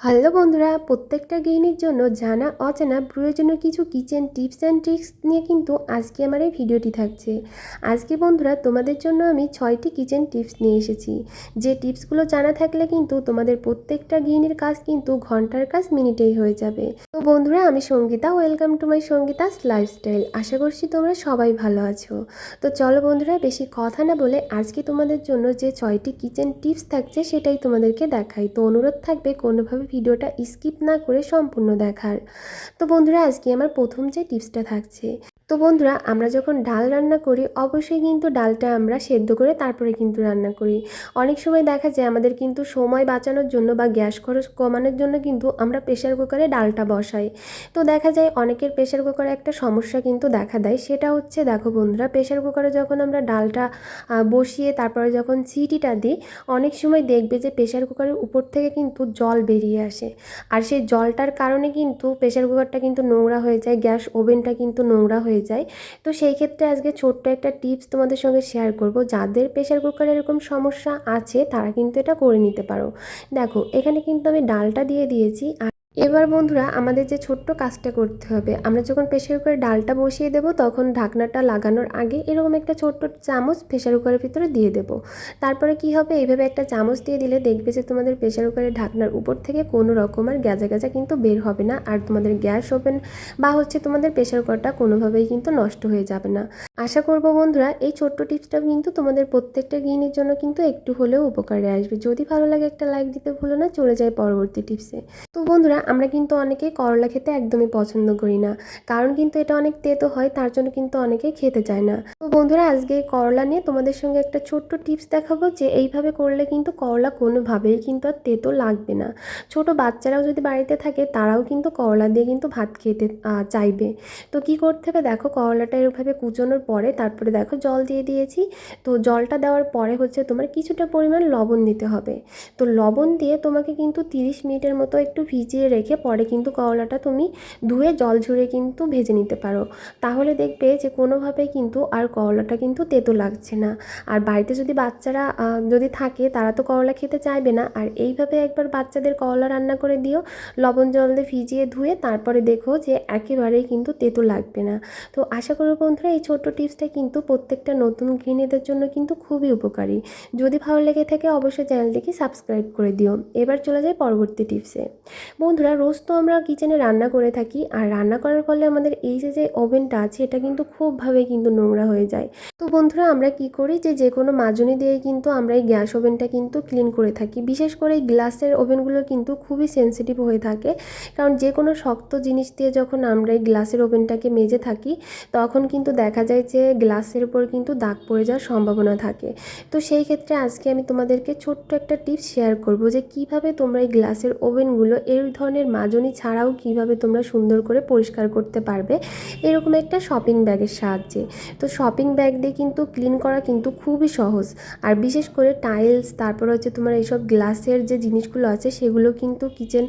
Hello বন্ধুরা, প্রত্যেকটা গৃহিণীর জন্য জানা, অজানা, প্রয়োজনীয় কিছু কিচেন টিপস অ্যান্ড ট্রিক্স নিয়ে কিন্তু আজকে আমার এই ভিডিওটি থাকছে। আজকে বন্ধুরা, তোমাদের জন্য আমি ছয়টি কিচেন টিপস নিয়ে এসেছি। যে টিপসগুলো জানা থাকলে কিন্তু তোমাদের প্রত্যেকটা গৃহিণীর কাজ কিন্তু ঘণ্টার কাজ মিনিটেই হয়ে যাবে। তো বন্ধুরা, আমি Sangeeta, welcome to my Sangeeta's lifestyle. আশা করছি তোমরা সবাই ভালো আছো। তো চলো বন্ধুরা, বেশি কথা না বলে আজকে তোমাদের জন্য যে ছয়টি কিচেন টিপস থাকছে সেটাই তোমাদেরকে দেখাই। তো অনুরোধ থাকবে কোনোভাবে ভিডিওটা স্কিপ না করে সম্পূর্ণ দেখার। তো বন্ধুরা আজকে আমার প্রথম যে টিপসটা থাকছে তো বন্ধুরা, আমরা যখন ডাল রান্না করি, অবশ্যই কিন্তু ডালটা আমরা সেদ্ধ করে তারপরে কিন্তু রান্না করি। অনেক সময় দেখা যায় আমাদের কিন্তু সময় বাঁচানোর জন্য বা গ্যাস খরচ কমানোর জন্য কিন্তু আমরা প্রেশার কুকারে ডালটা বসাই। তো দেখা যায় অনেকের প্রেশার কুকারে একটা সমস্যা কিন্তু দেখা দেয়, সেটা হচ্ছে দেখো বন্ধুরা প্রেশার কুকারে যখন আমরা ডালটা বসিয়ে তারপরে যখন সিটিটা দিই, অনেক সময় দেখবে যে প্রেশার কুকারের উপর থেকে কিন্তু জল বেরিয়ে আসে। আর সেই জলটার কারণে কিন্তু প্রেশার কুকারটা কিন্তু নোংরা হয়ে যায়, গ্যাস ওভেনটা কিন্তু নোংরা হয়ে যায়। তো সেই ক্ষেত্রে আজকে ছোট্ট একটা টিপস তোমাদের সঙ্গে শেয়ার করব। যাদের প্রেশার কুকারে এরকম সমস্যা আছে, তারা কিন্তু এটা করে নিতে পারো। দেখো, এখানে কিন্তু আমি ডালটা দিয়ে দিয়েছি আর এবার বন্ধুরা আমাদের যে ছোট্ট কাজটা করতে হবে, আমরা যখন প্রেশার কুকারে ডালটা বসিয়ে দেবো, তখন ঢাকনাটা লাগানোর আগে এরকম একটা ছোট্ট চামচ প্রেশার কুকারের ভিতরে দিয়ে দেবো। তারপরে কি হবে, এইভাবে একটা চামচ দিয়ে দিলে দেখবে যে তোমাদের প্রেশার কুকারের ঢাকনার উপর থেকে কোনো রকম আর গ্যাজা গ্যাজা কিন্তু বের হবে না, আর তোমাদের গ্যাস ওভেন বা হচ্ছে তোমাদের প্রেশার কুকারটা কোনোভাবেই কিন্তু নষ্ট হয়ে যাবে না। আশা করব বন্ধুরা, এই ছোট্ট টিপসটা কিন্তু তোমাদের প্রত্যেকটা গৃহিণীর জন্য কিন্তু একটু হলেও উপকারে আসবে। যদি ভালো লাগে একটা লাইক দিতে ভুলো না, চলে যায় পরবর্তী টিপসে। তো বন্ধুরা আমরা কিন্তু অনেকে করলা খেতে একদমই পছন্দ করি না। কারণ কিন্তু এটা অনেক তেতো হয়, তার জন্য কিন্তু অনেকেই খেতে চায় না। তো বন্ধুরা, আজকে করলা নিয়ে তোমাদের সঙ্গে একটা ছোট্ট টিপস দেখাবো যে এইভাবে করলে কিন্তু করলা কোনোভাবেই কিন্তু আর তেতো লাগবে না। ছোট বাচ্চারাও যদি বাড়িতে থাকে, তারাও কিন্তু করলা দিয়ে কিন্তু ভাত খেতে চাইবে। তো কি করতে হবে? দেখো, করলাটা এরভাবে কুচোনোর পরে তারপরে দেখো জল দিয়ে দিয়েছি। তো জলটা দেওয়ার পরে হচ্ছে তোমার কিছুটা পরিমাণ লবণ দিতে হবে। তো লবণ দিয়ে তোমাকে কিন্তু তিরিশ মিনিটের মতো একটু ভিজিয়ে রেখে পরে কিন্তু করলাটা তুমি ধুয়ে জল ঝরিয়ে কিন্তু ভেজে নিতে পারো। তাহলে দেখবে যে কোনোভাবেই কিন্তু আর করলাটা কিন্তু তেতো লাগছে না। আর বাড়িতে যদি বাচ্চারা যদি থাকে তারা তো করলা খেতে চাইবে না। আর এইভাবে একবার বাচ্চাদের করলা রান্না করে দিও, লবণ জল দিয়ে ভিজিয়ে ধুয়ে তারপরে দেখো যে একেবারেই কিন্তু তেতো লাগবে না। তো আশা করি বন্ধুরা এই ছোট্ট টিপসটা কিন্তু প্রত্যেকটা নতুন গৃহিণীদের জন্য কিন্তু খুবই উপকারী। যদি ভালো লেগে থাকে অবশ্যই চ্যানেলটিকে সাবস্ক্রাইব করে দিও। এবার চলে যাই পরবর্তী টিপসে। বন্ধুরা, রোজ তো আমরা কিচেনে রান্না করে থাকি, আর রান্না করার ফলে আমাদের এই যে যে ওভেনটা আছে, এটা কিন্তু খুবভাবে কিন্তু নোংরা হয়ে যায়। তো বন্ধুরা, আমরা কি করি যে যে কোনো মাজনি দিয়ে কিন্তু আমরা এই গ্যাস ওভেনটা কিন্তু ক্লিন করে থাকি। বিশেষ করে এই গ্লাসের ওভেনগুলো কিন্তু খুবই সেন্সিটিভ হয়ে থাকে। কারণ যে কোনো শক্ত জিনিস দিয়ে যখন আমরা এই গ্লাসের ওভেনটাকে মেজে থাকি, তখন কিন্তু দেখা যায় যে, গ্লাসের উপর কিন্তু দাগ পড়ে যাওয়ার সম্ভাবনা থাকে। তো সেই ক্ষেত্রে আজকে আমি তোমাদেরকে ছোট্ট একটা টিপস শেয়ার করব যে, কীভাবে তোমরা এই গ্লাসের ওভেনগুলো এই ধরনের মাজনি ছাড়াও কীভাবে তোমরা সুন্দর করে পরিষ্কার করতে পারবে, এরকম একটা শপিং ব্যাগের সাহায্যে। তো শপিং ব্যাগ দিয়ে কিন্তু ক্লিন করা কিন্তু খুবই সহজ। আর বিশেষ করে টাইলস তারপর হচ্ছে তোমার এইসব গ্লাসের যে জিনিসগুলো আছে, সেগুলো কিন্তু কিচেন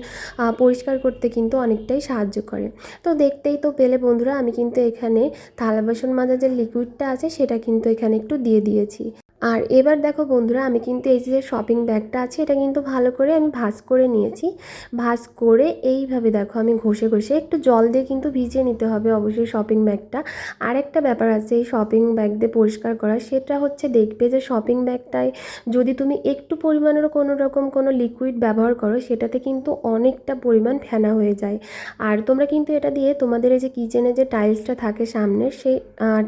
পরিষ্কার করতে কিন্তু অনেকটাই সাহায্য করে। তো দেখতেই তো পেলে বন্ধুরা, আমি কিন্তু এখানে থালা বাসন মাজার যে লিকুইডটা আছে, সেটা কিন্তু এখানে একটু দিয়ে দিয়েছি। আর এবার দেখো বন্ধুরা, আমি কিন্তু এই যে শপিং ব্যাগটা আছে, এটা কিন্তু ভালো করে আমি ভাঁজ করে নিয়েছি। ভাঁজ করে এইভাবে দেখো আমি ঘষে ঘষে একটু জল দিয়ে কিন্তু ভিজিয়ে নিতে হবে অবশ্যই শপিং ব্যাগটা আর একটা ব্যাপার আছে এই শপিং ব্যাগ দিয়ে পরিষ্কার করা, সেটা হচ্ছে দেখবে যে শপিং ব্যাগটায় যদি তুমি একটু পরিমাণেরও কোনো রকম কোনো লিকুইড ব্যবহার করো, সেটাতে কিন্তু অনেকটা পরিমাণ ফেনা হয়ে যায়। আর তোমরা কিন্তু এটা দিয়ে তোমাদের এই যে কিচেনে যে টাইলসটা থাকে সামনে সেই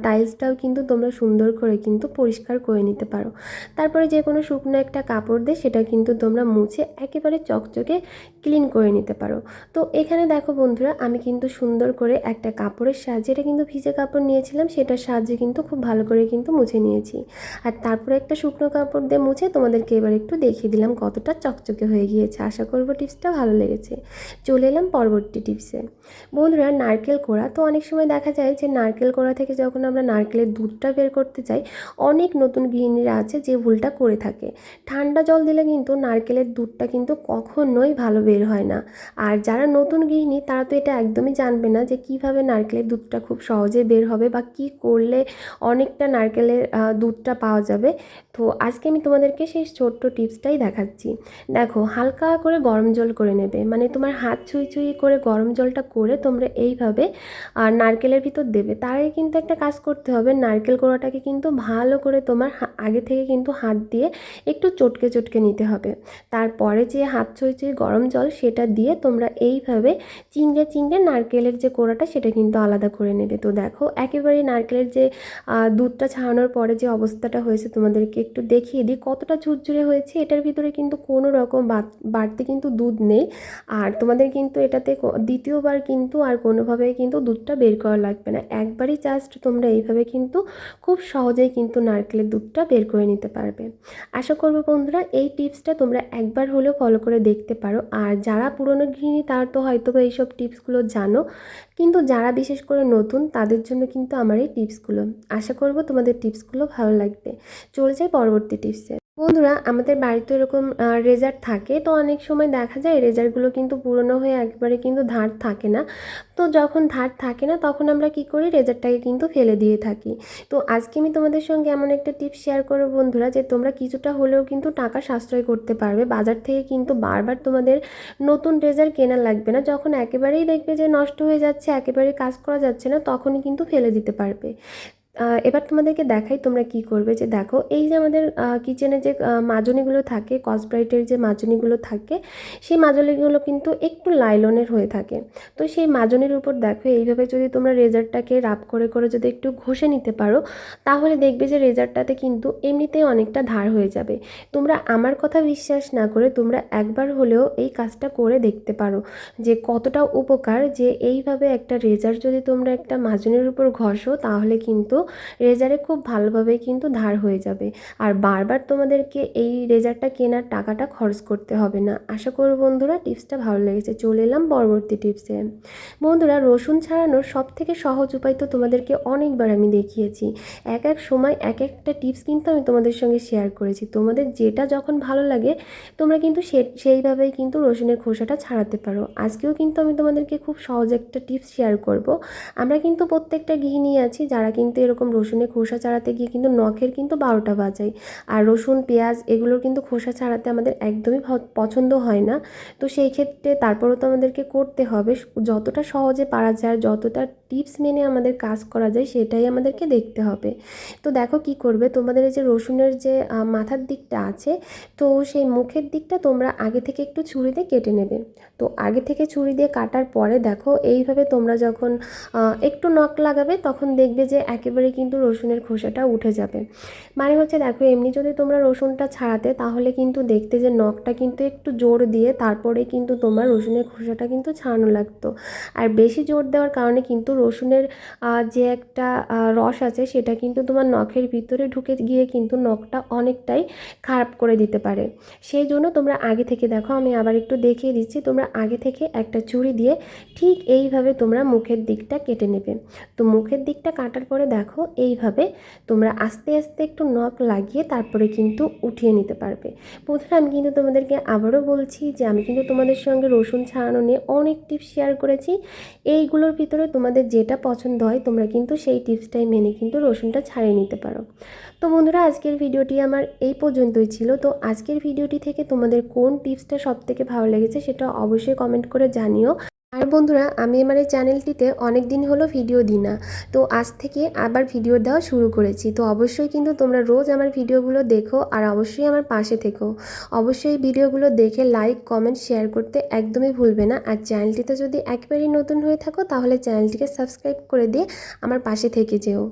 টাইলসটাও কিন্তু তোমরা সুন্দর করে কিন্তু পরিষ্কার করে নিতে পারো। তারপরে যে কোনো শুকনো একটা কাপড় দিয়ে সেটা কিন্তু তোমরা মুছে একেবারে চকচকে ক্লিন করে নিতে পারো। তো এখানে দেখো বন্ধুরা, আমি কিন্তু সুন্দর করে একটা কাপড়ের সাহায্যে এটা কিন্তু ভিজে কাপড় নিয়েছিলাম, সেটার সাহায্যে কিন্তু খুব ভালো করে কিন্তু মুছে নিয়েছি। আর তারপরে একটা শুকনো কাপড় দিয়ে মুছে তোমাদেরকে এবার একটু দেখিয়ে দিলাম কতটা চকচকে হয়ে গিয়েছে। আশা করব টিপসটা ভালো লেগেছে। চলে এলাম পরবর্তী টিপসে। বন্ধুরা, নারকেল কোড়া। তো অনেক সময় দেখা যায় যে নারকেল কোড়া থেকে যখন আমরা নারকেলের দুধটা বের করতে চাই অনেক নতুন গৃহিণী গৃহিণীরা আছে যে ভুলটা করে থাকে। ঠান্ডা জল দিলে কিন্তু নারকেলের দুধটা কিন্তু কখনোই ভালো বের হয় না। আর যারা নতুন গৃহিণী, তারা তো এটা একদমই জানবে না যে কীভাবে নারকেলের দুধটা খুব সহজে বের হবে বা কি করলে অনেকটা নারকেলের দুধটা পাওয়া যাবে। তো আজকে আমি তোমাদেরকে সেই ছোট্ট টিপসটাই দেখাচ্ছি। দেখো, হালকা করে গরম জল করে নেবে। মানে তোমার হাত ছুঁই ছুঁই করে গরম জলটা করে তোমরা এইভাবে আর নারকেলের ভিতর দেবে। তার আগে কিন্তু একটা কাজ করতে হবে। নারকেল কোড়াটাকে কিন্তু ভালো করে তোমার আগে থেকে কিন্তু হাত দিয়ে একটু চটকে চটকে নিতে হবে। তারপরে যে হাত ছুঁই ছুঁই গরম জল সেটা দিয়ে তোমরা এইভাবে চিংড়ে চিংড়ে নারকেলের যে কোড়াটা সেটা কিন্তু আলাদা করে নেবে। তো দেখো, একেবারে নারকেলের যে দুধটা ছাড়ানোর পরে যে অবস্থাটা হয়েছে তোমাদেরকে একটু দেখিয়ে দিই। কতটা ঝুরঝুরে হয়েছে এটার ভিতরে কিন্তু কোনো রকম বাড়তি কিন্তু দুধ নেই। আর তোমাদের কিন্তু এটাতে দ্বিতীয়বার কিন্তু আর কোনোভাবে কিন্তু দুধটা বের করা লাগবে না। একবারই জাস্ট তোমরা এইভাবে কিন্তু খুব সহজেই কিন্তু নারকেলের দুধটা বের করে নিতে পারবে। আশা করব বন্ধুরা, এই টিপসটা তোমরা একবার হলেও ফলো করে দেখতে পারো। আর যারা পুরনো গৃহিণী, তারা তো হয়তো এইসব টিপসগুলো জানো। কিন্তু যারা বিশেষ করে নতুন, তাদের জন্য কিন্তু আমার এই টিপসগুলো। আশা করব তোমাদের টিপসগুলো ভালো লাগবে। চলে যাই পরবর্তী টিপসে। বন্ধুরা, আমাদের বাড়িতে এরকম রেজার থাকে। তো অনেক সময় দেখা যায় রেজারগুলো কিন্তু পুরনো হয়ে একবারে কিন্তু ধার থাকে না। তো যখন ধার থাকে না, তখন আমরা কি করি? রেজারটাকে কিন্তু ফেলে দিয়ে থাকি। তো আজকে আমি তোমাদের সঙ্গে এমন একটা টিপস শেয়ার করব বন্ধুরা, যে তোমরা কিছুটা হলেও কিন্তু টাকা সাশ্রয় করতে পারবে। বাজার থেকে কিন্তু বারবার তোমাদের নতুন রেজার কেনা লাগবে না। যখন একেবারেই দেখবে যে নষ্ট হয়ে যাচ্ছে, একেবারেই কাজ করা যাচ্ছে না, তখনই কিন্তু ফেলে দিতে পারবে। এবার তোমাদেরকে দেখাই তোমরা কি করবে যে দেখো, এই যে আমাদের কিচেনে যে মাজনিগুলো থাকে কসব্রাইটের যে মাজনিগুলো থাকে, সেই মাজনিগুলো কিন্তু একটু লাইলনের হয়ে থাকে। তো সেই মাজনির উপর দেখো, এইভাবে যদি তোমরা রেজারটাকে রাব করে করে যদি একটু ঘষে নিতে পারো, তাহলে দেখবে যে রেজারটাতে কিন্তু এমনিতেই অনেকটা ধার হয়ে যাবে। তোমরা আমার কথা বিশ্বাস না করে তোমরা একবার হলেও এই কাজটা করে দেখতে পারো যে কতটা উপকার যে এইভাবে একটা রেজার যদি তোমরা একটা মাজনের উপর ঘষো, তাহলে কিন্তু রেজারে খুব ভালোভাবে কিন্তু ধার হয়ে যাবে। আর বারবার তোমাদেরকে এই রেজারটা কেনার টাকাটা খরচ করতে হবে না। আশা করব বন্ধুরা টিপসটা ভালো লেগেছে। চলে এলাম পরবর্তী টিপসে। বন্ধুরা রসুন ছাড়ানোর সব থেকে সহজ উপায় তো তোমাদেরকে অনেকবার আমি দেখিয়েছি। এক এক সময় এক একটা টিপস কিন্তু আমি তোমাদের সঙ্গে শেয়ার করেছি। তোমাদের যেটা যখন ভালো লাগে, তোমরা কিন্তু সেইভাবেই কিন্তু রসুনের খোসাটা ছাড়াতে পারো। আজকেও কিন্তু আমি তোমাদেরকে খুব সহজ একটা টিপস শেয়ার করব। আমরা কিন্তু প্রত্যেকটা গৃহিণী আছি, যারা কিন্তু রসুনের খোসা ছাড়াতে গিয়ে কিন্তু নখের কিন্তু বারোটা বাজাই আর রসুন, পেঁয়াজ এগুলোর কিন্তু খোসা ছাড়াতে আমাদের একদমই পছন্দ হয় না। তো সেই ক্ষেত্রে তারপরও তো আমাদেরকে করতে হবে। যতটা সহজে পারা যায়, যতটা টিপস মেনে আমাদের কাজ করা যায়, সেটাই আমাদেরকে দেখতে হবে। তো দেখো কি করবে, তোমাদের এই যে রসুনের যে মাথার দিকটা আছে, তো সেই মুখের দিকটা তোমরা আগে থেকে একটু ছুরি দিয়ে কেটে নেবে। তো আগে থেকে ছুরি দিয়ে কাটার পরে দেখো, এইভাবে তোমরা যখন একটু নখ লাগাবে, তখন দেখবে যে একেবারে কিন্তু রসুনের খোসাটা উঠে যাবে। মানে হচ্ছে দেখো, এমনি যদি তোমরা রসুনটা ছাড়াতে, তাহলে কিন্তু দেখতে যে নখটা কিন্তু একটু জোর দিয়ে, তারপরে কিন্তু তোমার রসুনের খোসাটা কিন্তু ছাড়ানো লাগতো। আর বেশি জোর দেওয়ার কারণে কিন্তু রসুনের যে একটা রস আছে সেটা কিন্তু তোমার নখের ভিতরে ঢুকে গিয়ে কিন্তু নখটা অনেকটাই খারাপ করে দিতে পারে। সেই জন্য তোমরা আগে থেকে দেখো, আমি আবার একটু দেখিয়ে দিচ্ছি, তোমরা আগে থেকে একটা ছুরি দিয়ে ঠিক এইভাবে তোমরা মুখের দিকটা কেটে নেবে। তো মুখের দিকটা কাটার পরে দেখো, এইভাবে তোমরা আস্তে আস্তে একটু নখ লাগিয়ে তারপরে কিন্তু উঠিয়ে নিতে পারবে। প্রথমে আমি কিন্তু তোমাদেরকে আবারও বলছি যে আমি কিন্তু তোমাদের সঙ্গে রসুন ছাড়ানো নিয়ে অনেক টিপস শেয়ার করেছি। এইগুলোর ভিতরে তোমাদের যেটা পছন্দ হয়, তোমরা কিন্তু সেই টিপসটাই মেনে কিন্তু রসুনটা ছাড়িয়ে নিতে পারো। তো বন্ধুরা, আজকের ভিডিওটি আমার এই পর্যন্তই ছিল। তো আজকের ভিডিওটি থেকে তোমাদের কোন টিপসটা সবথেকে ভালো লেগেছে সেটা অবশ্যই কমেন্ট করে জানিও। আর বন্ধুরা, আমি আমার এই চ্যানেলটিতে অনেক দিন হলো ভিডিও দিই না, তো আজ থেকে আবার ভিডিও দেওয়া শুরু করেছি। তো অবশ্যই কিন্তু তোমরা রোজ আমার ভিডিওগুলো দেখো আর অবশ্যই আমার পাশে থেকো। অবশ্যই ভিডিওগুলো দেখে লাইক, কমেন্ট, শেয়ার করতে একদমই ভুলবে না। আর চ্যানেলটিতে যদি একবারই নতুন হয়ে থাকো, তাহলে চ্যানেলটিকে সাবস্ক্রাইব করে দিয়ে আমার পাশে থেকে যেও।